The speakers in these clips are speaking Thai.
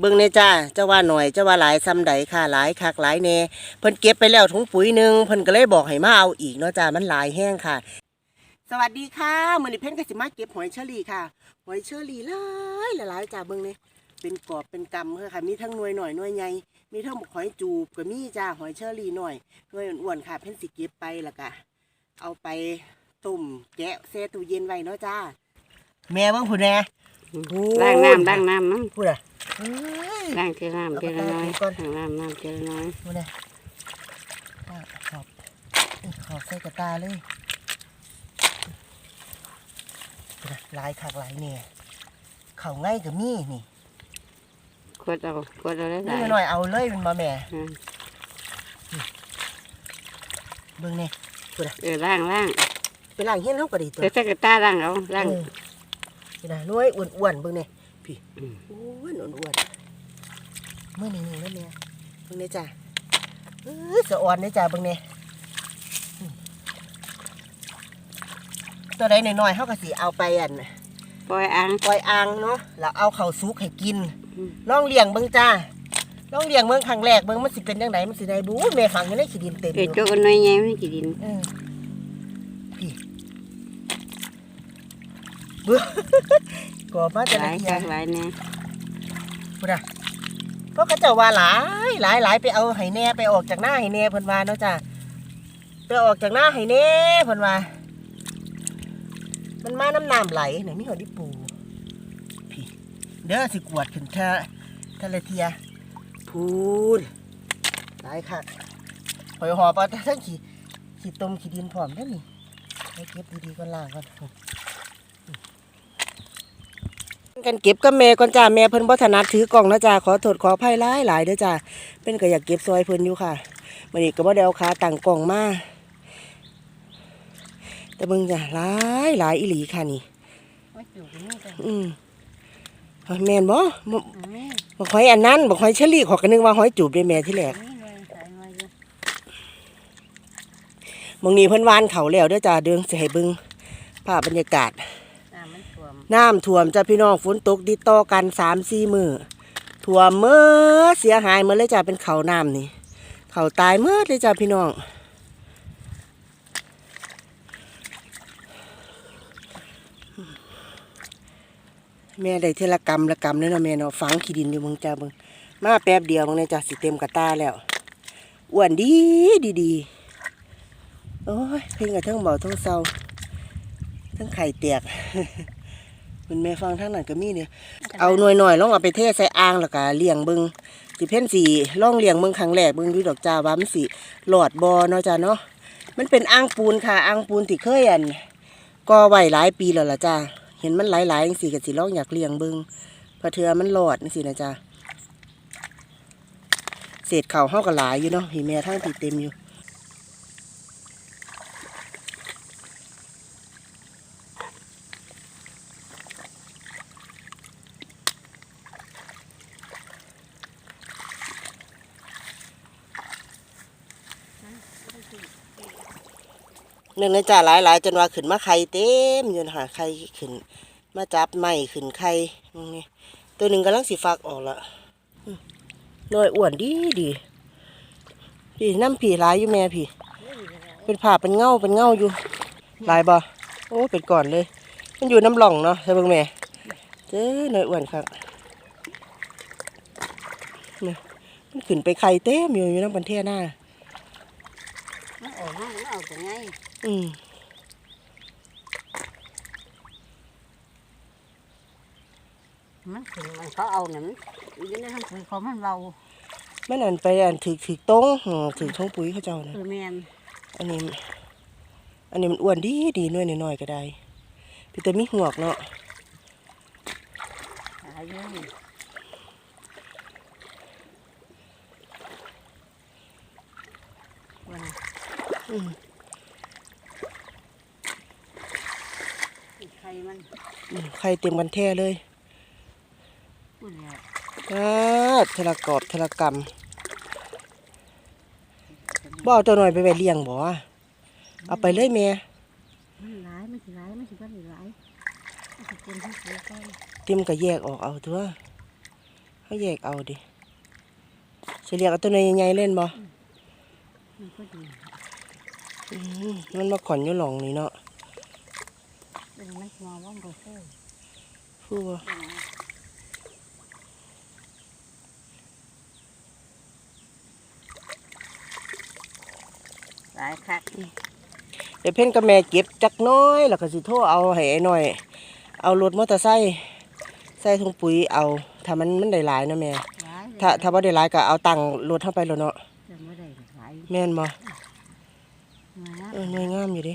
เบิ่งในจ้าเจ้าว่าหน่อยเจ้าว่าหลายซ้ำใดค่ะหลายคักหลายแน่เพิ่นเก็บไปแล้วถุงปุ๋ยหนึงเพิ่นก็เลยบอกให้มาเอาอีกเนาะจ้ามันหลายแห้งค่ะ สวัสดีค่ะมื้อนี้เพิ่นก็สิมาเก็บหอยเชอรี่ค่ะ หอยเชอรี่หลายหลายจ้าเบิ่งนี่เป็นกอบเป็นกำเด้อค่ะ มีทั้งหน่วยหน่อยหน่วยใหญ่มีทั้งหอยจูบก็มีจ้าหอยเชอรี่หน่อยหน่วยอ้วนๆค่ะเพิ่นสิเก็บไปแล้วก็เอาไปต้มแกะแช่ตู้เย็นไว้เนาะจ้า แม่เบิ่งพุ่นแน่ล้างน้ำล้างน้ำมั้งพูดอะเอ้ย ล้างเทน้ำเทละน้อยเอาไปก่อนล้างน้ำน้ำเทละน้อยพูดอะอะขอบขอบใส่กระตาเลยพูดอะหลายคักหลายเนี่ยเขาง่ายกับมีนี่ขวดเอาขวดเอาได้หลานี่ยหน่อยเอาเลยมันมาแม่อืมเบิ่งเนี่ยเออล้างล้างไปล้างเฮียนเฮาก็ดีตัวเดี๋ยวใส่กระตาล้างเอาล้างเออนี่นะหน่วยอ้วนๆเบิ่งเนี่ย พี่อืมอ้วนอ้วนๆมื่อนี้นี่แล้วแม่เบิ่งเนี่ยจ้ะเออสะอ่อนเนี่ยจ้ะเบิ่งเนี่ยอืมตัวใดหน่อยๆเฮาก็สิเอาไปอันปล่อยอ่างปล่อยอ่างเนาะแล้วเอาเข้าวสุกให้กินอืมลองเลี้ยงเบิ่งจ้าลองเลี้ยงเบิ่งครั้งแรกเบิ่งมันสิเป็นจังไดมันสิได้บูแม่ฝังอยู่ในขี้ดินเต็มอเดี๋ยวยู่โจกอันน้อยใหญ่ไม่กี่ดินเออพี่เบื่อ ก่อมาแต่หละลายเทีคัยกหลายแน่พุ่นน่ะเพราะเขาเจ้าว่าหลายหลายหลายไปเอาให้แน่ไปออกจากหน้าให้แน่เพิ่นว่าเนาะจ้าไปออกจากหน้าให้แน่เพิ่นว่า มันมาน้ำน้ำไหลไหนมีหอยดิปูพี่เด้อสิกวดขึ้นเทะทะเลเทียพูนหลายค่ะหอยหอบเอาทั้งขี้ขี้ต้มขี้ดินพร้อมเด้อนี่ไปเก็บดีๆก่อนล่างก่อน กันเก็บกับแม่ก่อนจ้าแม่เพิ่นบ่ถนัดถือกล่องนะจ้าขอโทษขออภัยหลายหลายๆเด้อจ้าเป็นก็อยากเก็บซอยเพิ่นอยู่ค่ะมื้อนี้ก็บ่ได้เอาขาตั้งกล่องมาแต่เบิ่งจ้ะหลายหลายอีหลีค่ะนี่ไม่จุกนี่จ้ะอืมแม่นบ่บ่บ่หอยอันนั้นบ่หอยเชอรี่ขอยก็นึกว่าหอยจูบได้แม่ที่แรกนี่เลยใส่มาอยู่มองนี้เพิ่นวานเขาแล้วเด้อจ้าเดินสิให้เบิ่งภาพบรรยากาศ น้ำท่วมจ้าพี่น้องฝนตกติดต่อกัน3-4มื้อท่วมเมื่อเสียหายหมดเลยจ้าเป็นเขาน้ำนี่ เขาตายเมื่อเลยจ้าพี่น้องแม่ได้เทละกรรมละกรรมเลยเนาะแม่เนาะฝังขี้ดินอยู่เมึงจ้าเบิ่งมาแป๊บเดียวเมึงเนี่ยจ้าสิเต็มกระตาแล้วอ้วนดีดีดีโอ้ยเพ่งกับทั้งเบาทั้งเศร้า ทั้งไข่เตียกมันแม่ฟังทั้งนั้นก็มีเนี่ยเอาหน่วยหน่อยๆลองเอาไปเทใส่อ่างแล้วก็เลี้ยงเบิ่งสิเพ่นสีล่องเลี้ยงเบิ่งครั้งแรกเบิ่งดูดอกจ้าว่ามันสิหลอดบอเนาะจ้าเนาะมันเป็นอ่างปูนค่ะอ่างปูนที่เคยอันก่อไว้หลายปีแล้วล่ะจ้าเห็นมันหลายๆจังซี่ก็สิลองอยากเลี้ยงเบิ่งเพราะเทื่อมันรอดจังซี่นะจ๊ะเศษข้าวเฮาก็หลายอยู่เนาะพี่แม่ทั้งที่เต็มอยู่ หนึ่งนจ๊ะหลายๆจนว่าขึ้นมาไข่เต็มอยู่นะคะไข่ขึ้น มาจับไม้ขึ้นไข่นี่ตัวหนึ่งกำลังสิฟักออกละน้อยอ้วนดีดีพี่น้ำผีหลายอยู่แม่พี่เป็นผ่าเป็นเงาเป็นเงาอยู่ลายบ่โอ้เป็นก่อนเลย มันอยู่น้ำหล่องเนาะใช่เบิ่งแม่เจ้อน้อยอ้วนครับนี่มันขึ้นไปไข่เต็มอยู่อยู่น้ำบันเทหน้ามันออกมามันออกจากไง อืมมันถึงมันเขาเอาหนังอยู่ในทั้งปุ๋ยเขามันเรามันอันไปอันถือถือตรงอืมถือท้องปุ๋ยเขาเจ้านะคือแมนอันนี้ อันนี้มันอ้วนดีดีหน่วยน้อยๆก็ได้พี่แต่มีหวกเนาะหาอยู่นี่วันอืม ไข่มัน อืม ไข่เต็มกันแท้เลยพูดแล้วอ่าเทละกอบเทละกรรมบ่เอาตัวหน่อยไปไว้เลี้ยงบ่วะเอาไปเลยแม่มันร้ายมันสิร้ายมันสิบ้านร้ายมันสิเป็นที่เสียใจเต็มก็แยกออกเอาตัวเขาแยกเอาดิเฉลี่ยเอาตัวใหญ่ๆเล่นบ่มันก็ดีอืมมันมาขอนอยู่หลองนี่เนาะ เดี๋ยวมันมาว่างโรเซ่ฟูบ่หลายคักเดี๋ยวเพ่นกับแม่เก็บจักหน้อย แล้วก็สิโทรเอาให้ไอ้หน่อย เอารถมอเตอร์ไซค์ใส่ถุงปุ๋ยเอาถ้ามันมันได้หลายนะแม่หลายถ้าถ้าบ่ได้หลายก็เอาตังค์รถเข้าไปแล้วเนาะจะไม่ได้หลายแม่นบ่มานะเออหน่วยงามอยู่ดิ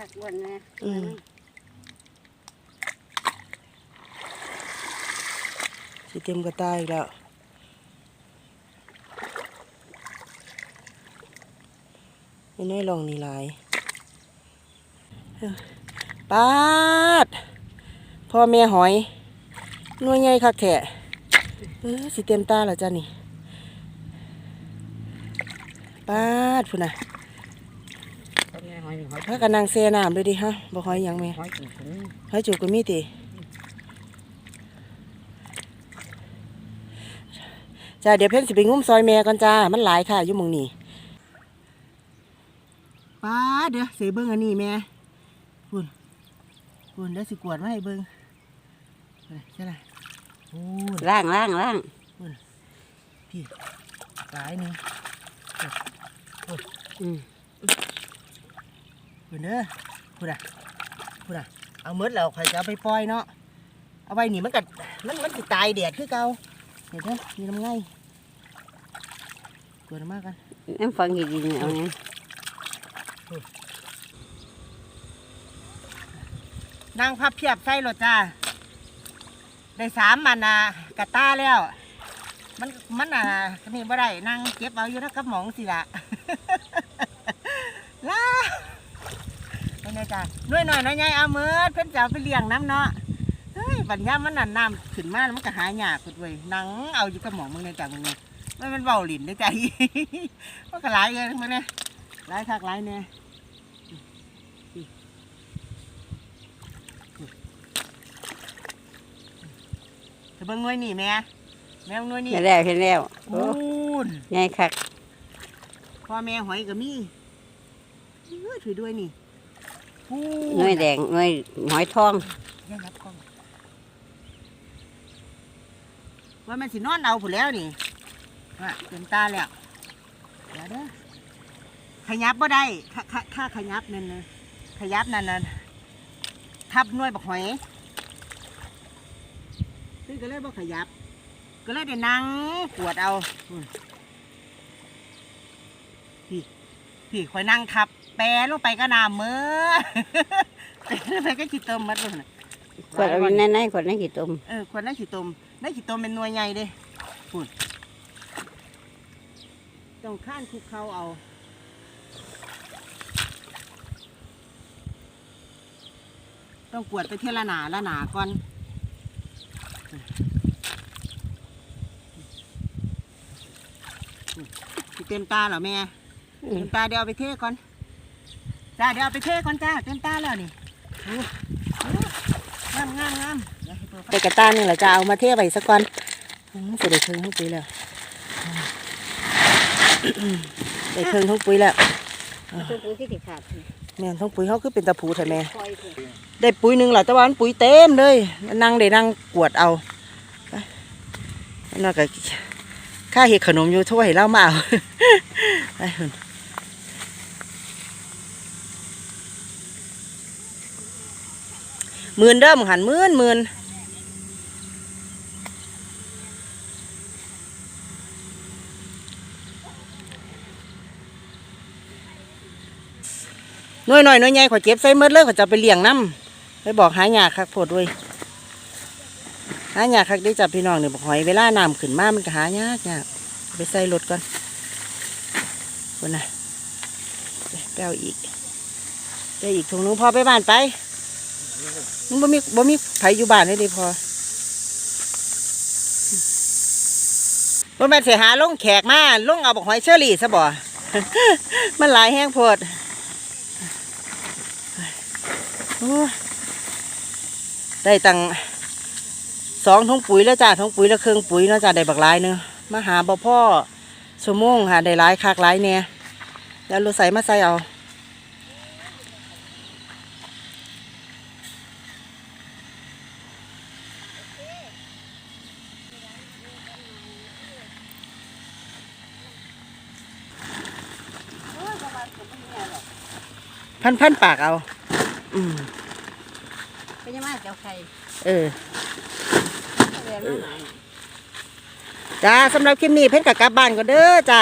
ขันคักวันแม่อืมสิเต็มกระต่ายอีกแล้ว ไม่น้อยลองนี่หลายปาด พ่อแม่หอยหน่วยใหญ่คักแท้เออสิเต็มตาแล้วจ้ะนี่ปาดพุ่นน่ะ หอยหอยหอยพากันนั่งเซน้ำเลยดิฮะบ่หอยหยังแม่หอยจุ๋มหอยจูบก็มีติจ้าเดี๋ยวเพิ่นสิไปงุ้มซอยแม่ก่อนจ้า มันหลายค่ะอยู่หมองนี้ป้าดเดี๋ยวสิเบิ่งอันนี้แม่พุ่นพุ่นเดี๋ยวสิกวดมาให้เบิ่งพุ่นใช่ล่ะพุ่นล่างล่างล่างพี่หลายหนึงอืม พุ่นเด้อพุ่นอะพุ่นอะเอาหมดแล้วข่อยจะเอาไปปล่อยเนาะเอาไว้นี่มันก็มันมันสิตายแดดคือเก่าเดี๋ยวเด้อมีน้ำไงกวดออกมากันน้ำฟังดีๆเอาไงนั่งพับเพียบใส่รถจ้าได้สามมันอะกะตาแล้ว มันมันอะนี่บ่ได้นั่งเก็บเอาอยู่นะกับหมองสิละ ล่าเป็นไง จ้าน้อยหน่อยน้อยใหญ่เอาเมิดเพิ่นจะเอาไปเลี้ยงน้ำเนาะเฮ้ยปัญญามมันน่ะน้ำขึ้นมาแล้วมันก็หายากคุดเว้ยนั่งเอาอยู่กับหมองมึงในจ้ามึงนี่มันมันเบาหลินได้ใจ มันก็หลายเลยมึงเนี่ยหลายคักหลายเนี่ยจะเบิ่งหน่วยนี่แม่แม่เบิ่งหน่วยนี่เห็นแล้วเห็นแล้วโอ้พูนใหญ่คักพ่อแม่หอยก็มีเอ้ยถือด้วยนี่พูห น่วยแดงหน่วยหอยทองยังรับกล้องว่ามันสินอนเอาผุนแล้วนี่ว่าเต็มตาแล้วเดี๋ยวเด้อขยับบ่ได้ถ้าถ้าถ้าขยับนั่นนะขยับนั่นน่ะทับหน่วยบักหอยซึ่งก็เลยบ่ขยับ ก็เลยได้นั่งปวดเอาอืมพี่พี่คอยนั่งทับ แปรลงไปก็น้ำมือแปรลงไปก็ขีดตมมัดเลยนะขวดเอาไว้ในในขวดในกี่ตุ่มเออควรได้ขีดตมได้ขีดตมเป็นหน่วยใหญ่เด้พูดต้องข้านคุกเขาเอาต้องกวดไปเท่าละหนาละหนาก่อนสิเต็มตาเหรอแม่เต็มตาเดี๋ยวเอาไปเทก่อน จ้าเดี๋ยวเอาไปเทก่อนจ้าเต็มตาแล้วนี่ดูดูงามงามงามไปกระตานี่แหละจะเอามาเทไว้สักก่อนอืมเสร็จได้เครื่องทุกปุ๋ยแล้วได้เครื่องทุกปุ๋ยแล้วตุ่มที่ติดขาดแม่นทุกปุ๋ยเขาคือเป็นตะผูแท้แม่คอยเถอะได้ปุ๋ยหนึ่งแหละแต่ว่ามันปุ๋ยเต็มเลยนั่งได้นั่งกวดเอาไปแล้วก็ข้าเห็ดขนมอยู่ถ้วยเล่ามาเอา ไปหุ่น หมื่นเด้อมงหันหมื่นหมื่นน่วยหน่อยน่วยใหญ่ขอเก็บใส่เมดเลยขอจะไปเลี้ยงน้ำไปบอกหาหยาคักโพดด้วยหาหยาคักได้จับพี่น้องเนี่ยบอกหอยเวลาน้ำขึ้นมามันก็หายากยากไปใส่รถก่อนคนน่ะแป้วอีกได้อีกถุงหนึงพอไปบ้านไป มันบ่มีบ่มีไผอยู่บ้านเลยดิพอว่าแม่นเสียหาลงแขกมาลงเอาบอกหอยเชอรี่ซะบ่ มันหลายแห้งโพดโอ้ได้ตังสองถุงปุ๋ยแล้วจ้าถุงปุ๋ยแล้วเครื่องปุ๋ยเนาะจ้าได้บักหลายเนึงมาหาบ่พ่อชั่วโมงค่ะได้หลายคักหลายเนี่ยแล้วรถใส่มาใส่เอา พันพันปากเอา อืมไปยังมาเจ้าไข่เออ เรียนมาหาจ้าสำหรับคลิปนี้เพิ่นกับกลับบ้านก็เด้อจ้า